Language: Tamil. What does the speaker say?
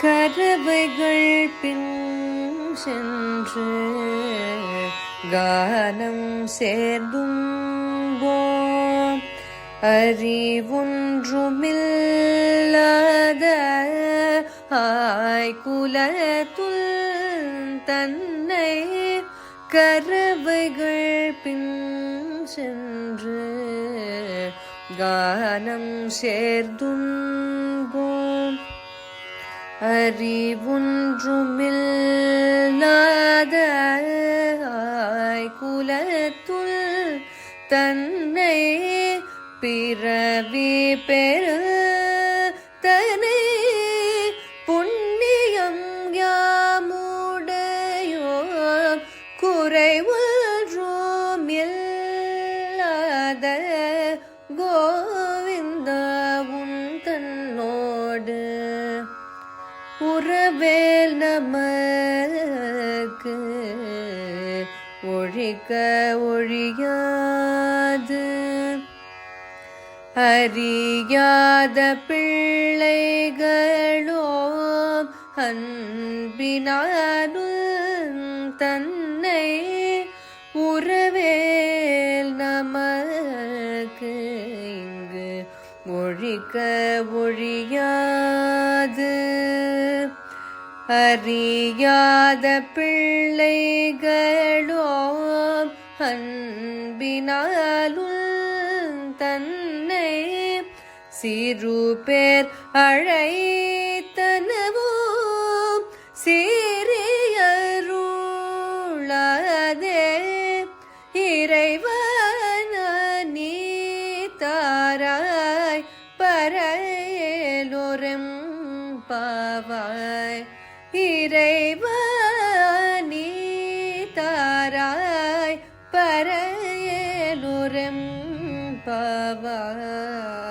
கரவைகள் பின் சென்று கானம் சேர்ந்தும் அறிவொன்றுமில்லாத ஆய்குலத்துள் தன்னை கரவைகள் பின் சென்று கானம் சேர்ந்தும் அறிவொன்றுமில்லாத குலத்துள் தன்னை பிறவி பெரு தனை புண்ணியம் யாமுடையோ குறைவுன்றுமில்லாத கோ வேல் நமக்கு ஒழிக்க ஒழியாது. அறியாத பிள்ளைகளோம் அன்பினாலும் தன்னை உறவேல் நமக்கு இங்கு ஒழிக்க ஒழியாது. அறியாத பிள்ளைகளோ அன்பினாலும் தன்னை சிறு பேர் அழைத்தனவோ சீரியருளாதே இறைவன நீ தாராய் பரையலோரம் பாவாய். இறைவனி தாராய் பரையலுரம் பாவாய்